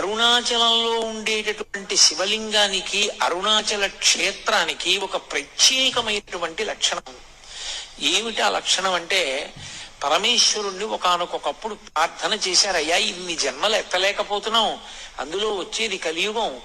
అరుణాచలంలో ఉండేటటువంటి శివలింగానికి అరుణాచల క్షేత్రానికి ఒక ప్రత్యేకమైనటువంటి లక్షణం. ఏమిటి ఆ లక్షణం అంటే పరమేశ్వరుణ్ణి ఒకానొకప్పుడు ప్రార్థన చేశారయ్యా ఇన్ని జన్మలు ఎత్తలేకపోతున్నాం. అందులో వచ్చేది కలియుగం.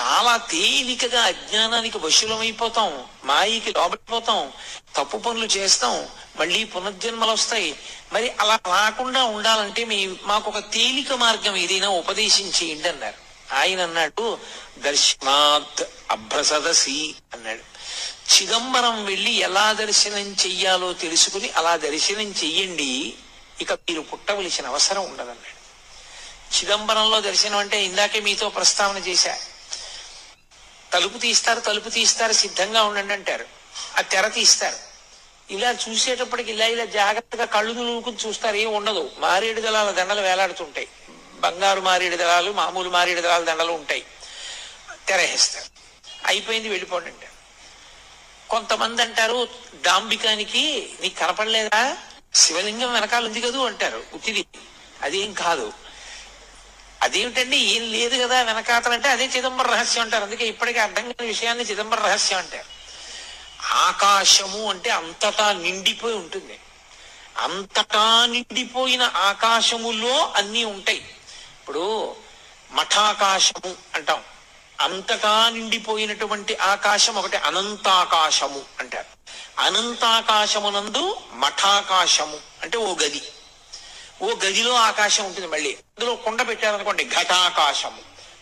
చాలా తేలికగా అజ్ఞానానికి వశులమైపోతాం. మాయకి లోబడిపోతాం. తప్పు పనులు చేస్తాం. మళ్ళీ పునర్జన్మలు వస్తాయి. మరి అలా రాకుండా ఉండాలంటే మీ మాకు ఒక తేలిక మార్గం ఏదైనా ఉపదేశం చేయండి అన్నారు. ఆయన అన్నాడు దర్శనాత్ అభ్రసదసి అన్నాడు. చిదంబరం వెళ్ళి ఎలా దర్శనం చెయ్యాలో తెలుసుకుని అలా దర్శనం చెయ్యండి. ఇక మీరు పుట్టవలసిన అవసరం ఉండదన్నాడు. చిదంబరంలో దర్శనం అంటే ఇందాకే మీతో ప్రస్తావన చేశా. తలుపు తీస్తారు తలుపు తీస్తారు సిద్ధంగా ఉండండి అంటారు. ఆ తెర తీస్తారు. ఇలా చూసేటప్పటికి ఇలా ఇలా జాగ్రత్తగా కళ్ళు నూకుని చూస్తారు ఏం ఉండదు. మారేడు దళాల దండలు వేలాడుతుంటాయి. బంగారు మారేడు దళాలు మామూలు మారేడు దళాల దండలు ఉంటాయి. తెరహేస్తారు అయిపోయింది వెళ్ళిపోండి అంటారు. కొంతమంది అంటారు డాంబికానికి నీకు కనపడలేదా? శివలింగం వెనకాల ఉంది కదూ అంటారు. ఉత్తిది అదేం కాదు. అదేమిటండి? ఏం లేదు కదా వెనకాతలంటే అదే చిదంబర రహస్యం అంటారు. అందుకే ఇప్పటికీ అర్థం కాని విషయాన్ని చిదంబర రహస్యం అంటారు. ఆకాశము అంటే అంతటా నిండిపోయి ఉంటుంది. అంతటా నిండిపోయిన ఆకాశములో అన్నీ ఉంటాయి. ఇప్పుడు మఠాకాశము అంటాం. అంతటా నిండిపోయినటువంటి ఆకాశం ఒకటి అనంతాకాశము అంటారు. అనంతాకాశమునందు మఠాకాశము అంటే ఓ గది. ఓ గదిలో ఆకాశం ఉంటుంది మళ్ళీ. అందులో కుండ పెట్టారనుకోండి ఘటాకాశము.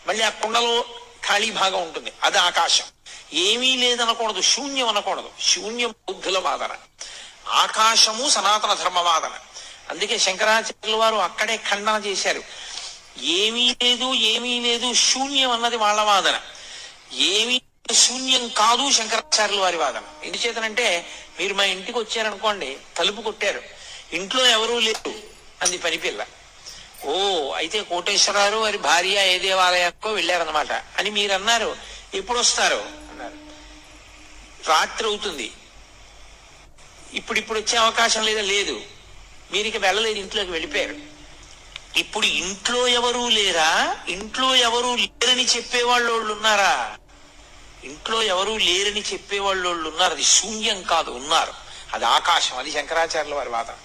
మళ్ళీ ఆ కుండలో ఖాళీ భాగం ఉంటుంది అది ఆకాశం. ఏమీ లేదనకూడదు శూన్యం అనకూడదు. శూన్యం బౌద్ధుల వాదన. ఆకాశము సనాతన ధర్మ వాదన. అందుకే శంకరాచార్యుల వారు అక్కడే ఖండన చేశారు. ఏమీ లేదు ఏమీ లేదు శూన్యం అన్నది వాళ్ళ వాదన. ఏమీ శూన్యం కాదు శంకరాచార్యుల వారి వాదన. ఎందుచేతనంటే మీరు మా ఇంటికి వచ్చారనుకోండి తలుపు కొట్టారు. ఇంట్లో ఎవరూ లేరు. అంది పనిపిల్ల ఓ అయితే కోటేశ్వరరావు వారి భార్య ఏ దేవాలయానికో వెళ్ళారనమాట అని మీరు అన్నారు ఎప్పుడు వస్తారు అన్నారు. రాత్రి అవుతుంది. ఇప్పుడు ఇప్పుడు వచ్చే అవకాశం లేదా? లేదు. మీరు ఇక వెళ్ళలేదు ఇంట్లోకి వెళ్ళిపోయారు. ఇప్పుడు ఇంట్లో ఎవరూ లేరా? ఇంట్లో ఎవరూ లేరని చెప్పేవాళ్ళు ఉన్నారా ఇంట్లో ఎవరూ లేరని చెప్పేవాళ్ళు ఉన్నారు అది శూన్యం కాదు ఉన్నారు. అది ఆకాశం అది శంకరాచార్యుల వారి వాదన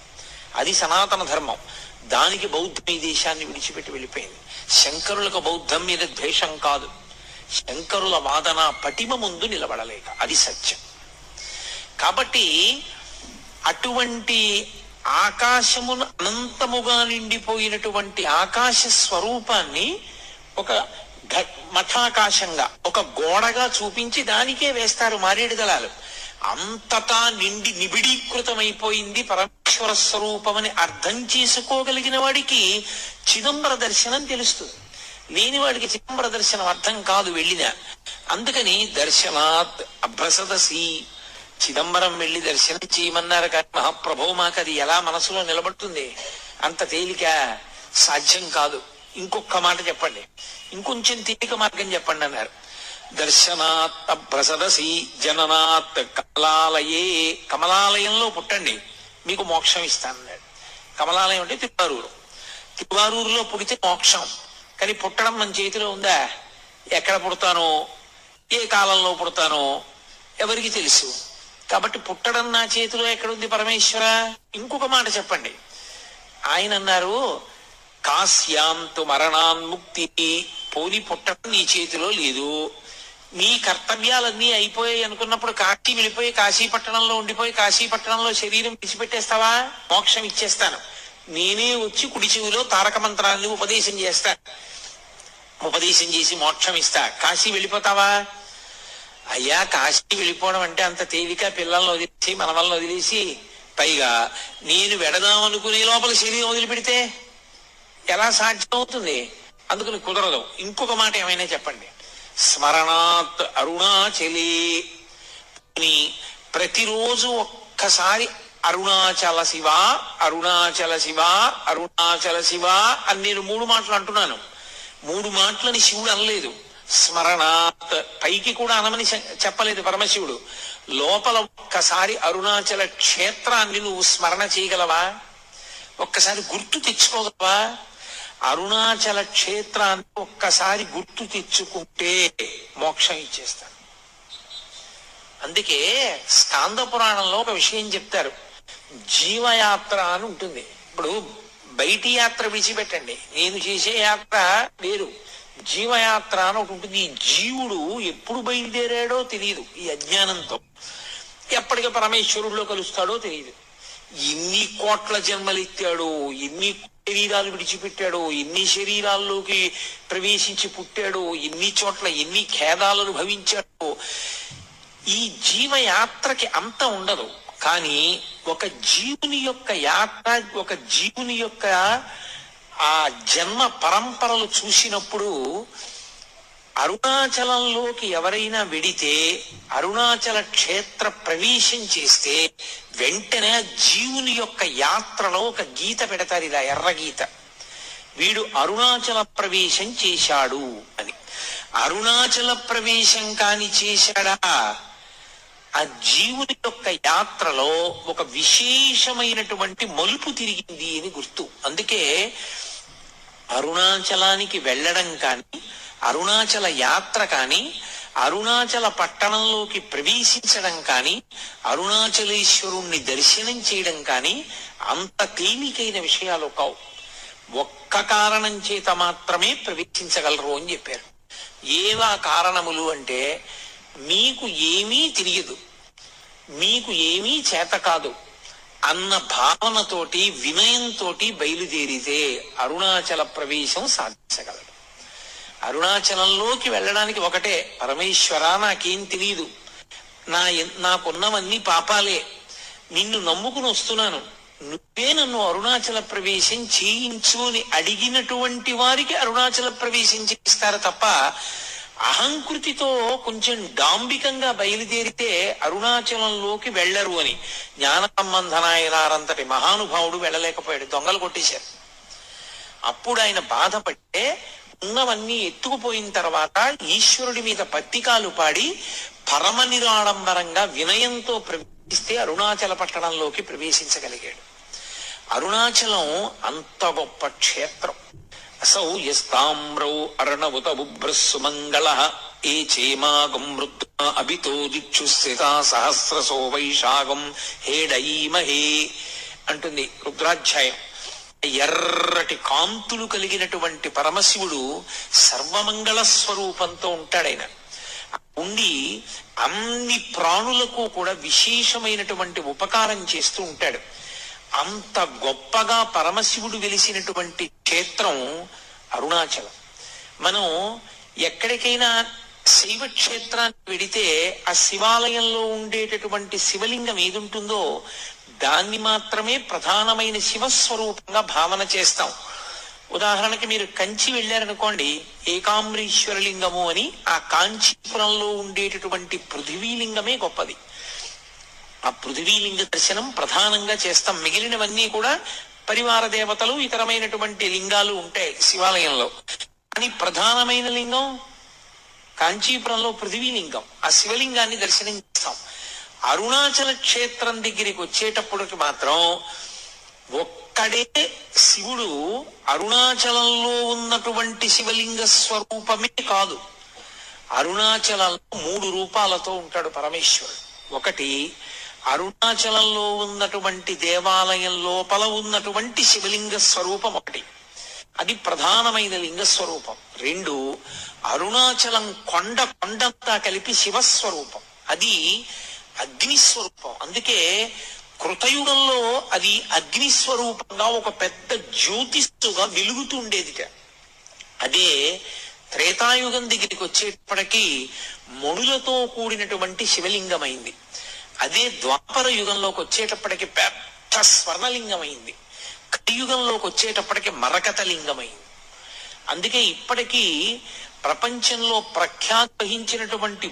అది సనాతన ధర్మం. దానికి బౌద్ధం ఈ దేశాన్ని విడిచిపెట్టి వెళ్ళిపోయింది. శంకరులకు బౌద్ధం మీద ద్వేషం కాదు. శంకరుల వాదన పటిమ ముందు నిలబడలేక అది సత్యం. కాబట్టి అటువంటి ఆకాశమును అనంతముగా నిండిపోయినటువంటి ఆకాశ స్వరూపాన్ని ఒక మఠాకాశంగా ఒక గోడగా చూపించి దానికే వేస్తారు మారేడు దళాలు. అంతటా నిండి నిబిడీకృతమైపోయింది పరమేశ్వర స్వరూపమని అర్థం చేసుకోగలిగిన వాడికి చిదంబర దర్శనం తెలుస్తుంది. లేని వాడికి చిదంబర దర్శనం అర్థం కాదు వెళ్ళిన. అందుకని దర్శనాత్ అభ్రసదసి చిదంబరం వెళ్ళి దర్శనం చేయమన్నారు కానీ మహాప్రభో మాకు అది ఎలా మనసులో నిలబడుతుంది? అంత తేలిక సాధ్యం కాదు. ఇంకొక మాట చెప్పండి. ఇంకొంచెం తేలిక మార్గం చెప్పండి అన్నారు. దర్శనాత్ ప్రసదసి జననాత్ కమలాలయే. కమలాలయంలో పుట్టండి. మీకు మోక్షం ఇస్తానన్నాడు కమలాలయం అంటే తిరువారూరు. తిరువారూరులో పుడితే మోక్షం. కానీ పుట్టడం మన చేతిలో ఉందా? ఎక్కడ పుడతానో? ఏ కాలంలో పుడతానో? ఎవరికి తెలుసు? కాబట్టి పుట్టడం నా చేతిలో ఎక్కడుంది పరమేశ్వర? ఇంకొక మాట చెప్పండి. ఆయన అన్నారు కాశ్యాంతు మరణాన్ముక్తి పోలి పుట్టడం నీ చేతిలో లేదు. నీ కర్తవ్యాలన్నీ అయిపోయాయి అనుకున్నప్పుడు కాశీ వెళ్ళిపోయి కాశీ పట్టణంలో ఉండిపోయి కాశీ పట్టణంలో శరీరం విడిచిపెట్టేస్తావా? మోక్షం ఇచ్చేస్తాను. నేనే వచ్చి కుడి చెవిలో తారక మంత్రాన్ని ఉపదేశం చేస్తాను ఉపదేశం చేసి మోక్షం ఇస్తా. కాశీ వెళ్ళిపోతావా? అయ్యా కాశీ వెళ్ళిపోవడం అంటే అంత తేలిక. పిల్లల్ని వదిలేసి మనవల్ని వదిలేసి పైగా నేను వెడదామనుకునే లోపల శరీరం వదిలిపెడితే ఎలా సాధ్యం అవుతుంది అందుకని కుదరదు. ఇంకొక మాట ఏమైనా చెప్పండి. స్మరణాత్ అరుణాచలే. అని ప్రతిరోజు ఒక్కసారి అరుణాచల శివ అరుణాచల శివ అరుణాచల శివ అని నేను మూడు మాటలు అంటున్నాను. మూడు మాటలని శివుడు అనలేదు. స్మరణాత్ పైకి కూడా అనమని చెప్పలేదు పరమశివుడు. లోపల ఒక్కసారి అరుణాచల క్షేత్రాన్ని నువ్వు స్మరణ చేయగలవా? ఒక్కసారి గుర్తు తెచ్చుకోగలవా? అరుణాచల క్షేత్రాన్ని ఒక్కసారి గుర్తు తెచ్చుకుంటే మోక్షం ఇచ్చేస్తాడు అందుకే స్కాంద పురాణంలో ఒక విషయం చెప్తారు. జీవయాత్ర అని ఉంటుంది. ఇప్పుడు బయటి యాత్ర విడిచిపెట్టండి. నేను చేసే యాత్ర వేరు. జీవయాత్ర అని ఒకటి ఉంటుంది. ఈ జీవుడు ఎప్పుడు బయలుదేరాడో తెలియదు ఈ అజ్ఞానంతో. ఎప్పటికీ పరమేశ్వరుడిలో కలుస్తాడో తెలియదు ఎన్ని కోట్ల జన్మలు ఎత్తాడో. ఎన్ని శరీరాలు విడిచిపెట్టాడో ఎన్ని శరీరాల్లోకి ప్రవేశించి పుట్టాడో ఎన్ని చోట్ల ఎన్ని ఖేదాలను భవించాడో ఈ జీవయాత్రకి అంత ఉండదు. కానీ ఒక జీవుని యొక్క యాత్ర ఒక జీవుని యొక్క ఆ జన్మ పరంపరలు చూసినప్పుడు అరుణాచలంలోకి ఎవరైనా వెడితే అరుణాచల క్షేత్ర ప్రవేశం చేస్తే వెంటనే జీవుని యొక్క యాత్రలో ఒక గీత పెడతారు ఇలా ఎర్ర గీత. వీడు అరుణాచల ప్రవేశం చేశాడు అని. అరుణాచల ప్రవేశం కాని చేశాడా? ఆ జీవుని యొక్క యాత్రలో ఒక విశేషమైనటువంటి మలుపు తిరిగింది అని గుర్తు. అందుకే అరుణాచలానికి వెళ్ళడం కానీ అరుణాచల యాత్ర కానీ అరుణాచల పట్టణంలోకి ప్రవేశించడం కానీ అరుణాచలేశ్వరుణ్ణి దర్శనం చేయడం కానీ అంత తేలికైన విషయాలు కావు. ఒక్క కారణం చేత మాత్రమే ప్రవేశించగలరు అని చెప్పారు. ఏవా కారణములు అంటే మీకు ఏమీ తెలియదు. మీకు ఏమీ చేత కాదు. అన్న భావనతోటి వినయంతో బయలుదేరితే అరుణాచల ప్రవేశం సాధించగలరు. అరుణాచలంలోకి వెళ్ళడానికి ఒకటే. పరమేశ్వర నాకేం తెలియదు నా ఎన్- నాకున్నవన్నీ పాపాలే. నిన్ను నమ్ముకుని వస్తున్నాను. నువ్వే నన్ను అరుణాచల ప్రవేశం చేయించు అని అడిగినటువంటి వారికి అరుణాచల ప్రవేశం చేస్తారు తప్ప అహంకృతితో కొంచెం డాంబికంగా బయలుదేరితే అరుణాచలంలోకి వెళ్ళరు అని. జ్ఞాన సంబంధనాయనారంతటి మహానుభావుడు వెళ్ళలేకపోయాడు. దొంగలు కొట్టేశారు. అప్పుడు ఆయన బాధపడితే ఉన్నవన్నీ ఎత్తుకుపోయిన తర్వాత ఈశ్వరుడి మీద పత్తికాలు పాడి పరమ నిరాడంబరంగా వినయంతో ప్రవేశిస్తే అరుణాచల పట్టణంలోకి ప్రవేశించగలిగాడు. అరుణాచలం అంత గొప్ప క్షేత్రం. అసౌ యస్తామ్రౌ అర్ణవుత బుభ్రస్సుమంగళ ఏ చేమాగం మృద్మా అభితో దిక్షుస్థితా సహస్రసో వైశాగం హేడయీమహే అంటుంది రుద్రాధ్యాయం. ఎర్రటి కాంతులు కలిగినటువంటి పరమశివుడు సర్వమంగళ స్వరూపంతో ఉంటాడైన ఉండి అన్ని ప్రాణులకు కూడా విశేషమైనటువంటి ఉపకారం చేస్తూ ఉంటాడు. అంత గొప్పగా పరమశివుడు వెలిసినటువంటి క్షేత్రం అరుణాచలం. మనం ఎక్కడికైనా శైవ క్షేత్రానికి వెడితే ఆ శివాలయంలో ఉండేటటువంటి శివలింగం ఏదుంటుందో దాన్ని మాత్రమే ప్రధానమైన శివస్వరూపంగా భావన చేస్తాం. ఉదాహరణకి మీరు కంచి వెళ్ళారనుకోండి ఏకాంబరీశ్వర లింగము అని ఆ కాంచీపురంలో ఉండేటటువంటి పృథివీలింగమే గొప్పది. ఆ పృథివీలింగ దర్శనం ప్రధానంగా చేస్తాం. మిగిలినవన్నీ కూడా పరివార దేవతలు ఇతరమైనటువంటి లింగాలు ఉంటాయి శివాలయంలో. కానీ ప్రధానమైన లింగం కాంచీపురంలో పృథివీలింగం ఆ శివలింగాన్ని దర్శనం చేస్తాం. అరుణాచల క్షేత్రం దగ్గరికి వచ్చేటప్పటికి మాత్రం ఒక్కడే శివుడు అరుణాచలంలో ఉన్నటువంటి శివలింగ స్వరూపమే కాదు. అరుణాచలంలో మూడు రూపాలతో ఉంటాడు పరమేశ్వరుడు. ఒకటి అరుణాచలంలో ఉన్నటువంటి దేవాలయం లోపల ఉన్నటువంటి శివలింగ స్వరూపం ఒకటి. అది ప్రధానమైన లింగ స్వరూపం రెండు అరుణాచలం కొండ కొండంతా కలిపి శివస్వరూపం. అది అగ్ని స్వరూపం అందుకే కృతయుగంలో అది అగ్ని స్వరూపంగా ఒక పెద్ద జ్యోతిస్సుగా వెలుగుతుండేదిట అదే త్రేతాయుగం దగ్గరికి వచ్చేటప్పటికి మణులతో కూడినటువంటి శివలింగమైంది. అదే ద్వాపర యుగంలోకి వచ్చేటప్పటికి పెద్ద స్వర్ణలింగమైంది. కలియుగంలోకి వచ్చేటప్పటికి మరకత లింగమైంది అందుకే ఇప్పటికీ ప్రపంచంలో ప్రఖ్యాతి వహించినటువంటి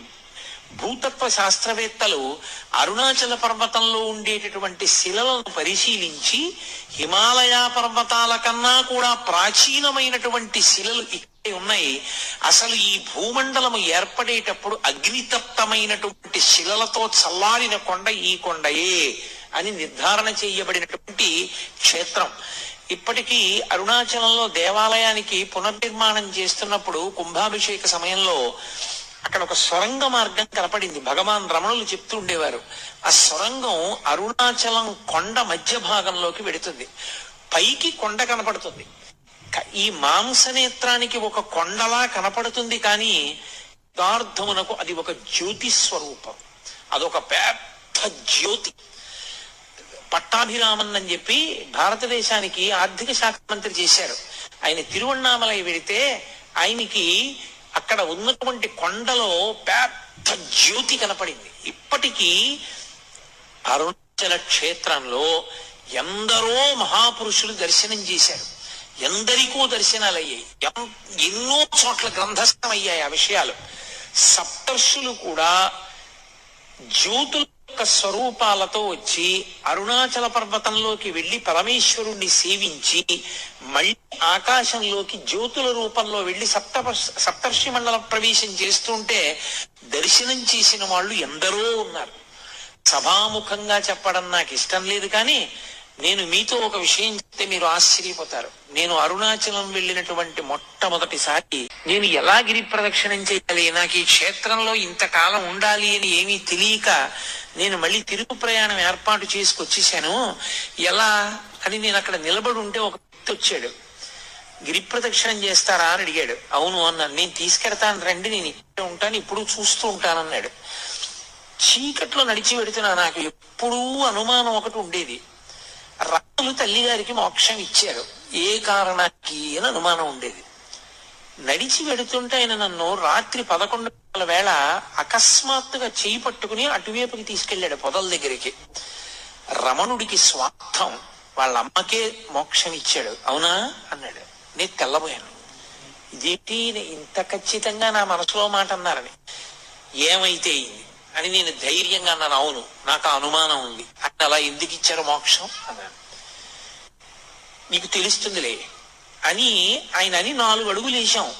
భూతత్వ శాస్త్రవేత్తలు అరుణాచల పర్వతంలో ఉండేటటువంటి శిలలను పరిశీలించి హిమాలయ పర్వతాల కన్నా కూడా ప్రాచీనమైనటువంటి శిలలు ఇక్కడే ఉన్నాయి. అసలు ఈ భూమండలము ఏర్పడేటప్పుడు అగ్నితప్తమైనటువంటి శిలలతో చల్లారిన కొండ ఈ కొండయే. అని నిర్ధారణ చేయబడినటువంటి క్షేత్రం. ఇప్పటికీ అరుణాచలంలో దేవాలయానికి పునర్నిర్మాణం చేస్తున్నప్పుడు కుంభాభిషేక సమయంలో అక్కడ ఒక సొరంగ మార్గం కనపడింది. భగవాన్ రమణులు చెప్తూ ఉండేవారు ఆ సొరంగం అరుణాచలం కొండ మధ్య భాగంలోకి వెడుతుంది. పైకి కొండ కనపడుతుంది. ఈ మాంసనేత్రానికి ఒక కొండలా కనపడుతుంది కానీ యథార్థమునకు అది ఒక జ్యోతి స్వరూపం. అదొక పెద్ద జ్యోతి. పట్టాభిరామన్ అని చెప్పి భారతదేశానికి ఆర్థిక శాఖ మంత్రి చేశారు. ఆయన తిరువణామలై వెళితే ఆయనకి అక్కడ ఉన్నటువంటి కొండలో పెద్ద జ్యోతి కనపడింది. ఇప్పటికీ అరుణాచల క్షేత్రంలో ఎందరో మహాపురుషులు దర్శనం చేశారు. ఎందరికో దర్శనాలు అయ్యాయి ఎం- ఎన్నో చోట్ల గ్రంథస్థం అయ్యాయి ఆ విషయాలు. సప్తర్షులు కూడా జ్యోతులు స్వరూపాలతో వచ్చి అరుణాచల పర్వతంలోకి వెళ్ళి పరమేశ్వరుణ్ణి సేవించి మళ్ళీ ఆకాశంలోకి జ్యోతుల రూపంలో వెళ్ళి సప్త సప్తర్షి మండల ప్రవేశం చేస్తుంటే దర్శనం చేసిన వాళ్ళు ఎందరో ఉన్నారు. సభాముఖంగా చెప్పడం నాకు ఇష్టం లేదు కానీ నేను మీతో ఒక విషయం చెప్తే మీరు ఆశ్చర్యపోతారు. నేను అరుణాచలం వెళ్ళినటువంటి మొట్టమొదటిసారి నేను ఎలా గిరి ప్రదక్షిణం చేయాలి నాకు ఈ క్షేత్రంలో ఇంతకాలం ఉండాలి అని ఏమీ తెలియక నేను మళ్ళీ తిరుగు ప్రయాణం ఏర్పాటు చేసుకొచ్చేసాను. ఎలా అని నేను అక్కడ నిలబడి ఉంటే ఒక వ్యక్తి వచ్చాడు. గిరి ప్రదక్షిణం చేస్తారా అని అడిగాడు. అవును అన్నాను నేను తీసుకెడతాను రండి నేను ఇక్కడ ఉంటాను ఇప్పుడు చూస్తూ ఉంటానన్నాడు చీకట్లో నడిచి పెడుతున్నా నాకు. ఎప్పుడూ అనుమానం ఒకటి ఉండేది. రాములు తల్లిగారికి మోక్షం ఇచ్చారు. ఏ కారణానికి అని అనుమానం ఉండేది. నడిచి వెడుతుంటే ఆయన నన్ను రాత్రి పదకొండు వేళ అకస్మాత్తుగా చేయి పట్టుకుని అటువైపుకి తీసుకెళ్ళాడు పొదల దగ్గరికి. రమణుడికి స్వార్థం. వాళ్ళ అమ్మకే మోక్షం ఇచ్చాడు అవునా? అన్నాడు. నేను తెల్లబోయాను. ఇదేంటి? ఇంత ఖచ్చితంగా నా మనసులో మాట అన్నారని. ఏమైతే అని నేను ధైర్యంగా అన్నాను. అవును నాకు ఆ అనుమానం ఉంది. అని అలా ఎందుకు ఇచ్చారు మోక్షం? అన్నాను నీకు తెలుస్తుందిలే అని ఆయన అని నాలుగు అడుగులు వేశాం.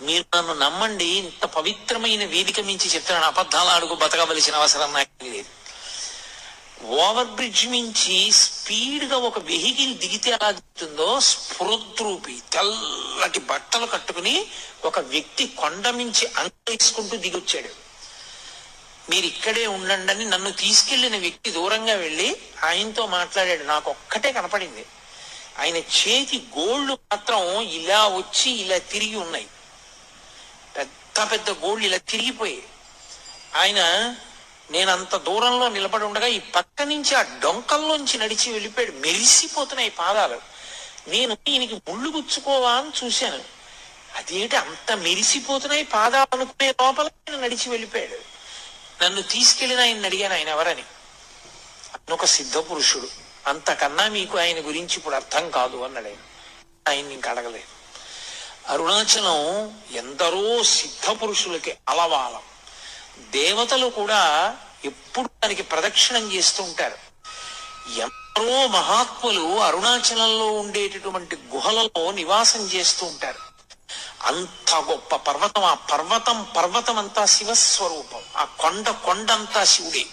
మీరు నన్ను నమ్మండి ఇంత పవిత్రమైన వేదిక మించి చెప్తున్నాను అబద్ధాల అడుగు బతకవలసిన అవసరం నాకు లేదు. ఓవర్ బ్రిడ్జ్ మించి స్పీడ్గా ఒక వెహికల్ దిగితే ఎలా దిగుతుందో స్ఫురద్రూపి తెల్లటి బట్టలు కట్టుకుని ఒక వ్యక్తి కొండ మించి అంగేసుకుంటూ దిగొచ్చాడు. మీరు ఇక్కడే ఉండండి అని నన్ను తీసుకెళ్ళిన వ్యక్తి దూరంగా వెళ్ళి ఆయనతో మాట్లాడాడు. నాకు ఒక్కటే కనపడింది. ఆయన చేతి గోళ్ళు మాత్రం ఇలా వచ్చి ఇలా తిరిగి ఉన్నాయి. పెద్ద పెద్ద గోళ్ళు ఇలా తిరిగిపోయాయి. ఆయన నేను అంత దూరంలో నిలబడి ఉండగా ఈ పక్క నుంచి ఆ డొంకల్లోంచి నడిచి వెళ్ళిపోయాడు. మెరిసిపోతున్నాయి పాదాలు. నేను ఈయనకి ముళ్ళు గుచ్చుకోవా అని చూశాను. అదేంటి అంత మెరిసిపోతున్నాయి పాదాలు అనుకునే లోపల ఆయన నడిచి వెళ్ళిపోయాడు. నన్ను తీసుకెళ్ళిన ఆయన అడిగాను ఆయన ఎవరని? ఒక సిద్ధ పురుషుడు అంతకన్నా మీకు ఆయన గురించి ఇప్పుడు అర్థం కాదు అన్నాడు ఆయన. ఆయన ఇంక అడగలేదు. అరుణాచలం ఎందరో సిద్ధ పురుషులకి అలవాలం. దేవతలు కూడా ఎప్పుడు దానికి ప్రదక్షిణం చేస్తూ ఉంటారు. ఎందరో మహాత్ములు అరుణాచలంలో ఉండేటటువంటి గుహలలో నివాసం చేస్తూ ఉంటారు. అంత గొప్ప పర్వతం ఆ పర్వతం పర్వతం అంతా శివస్వరూపం. ఆ కొండ కొండంతా శివుడే.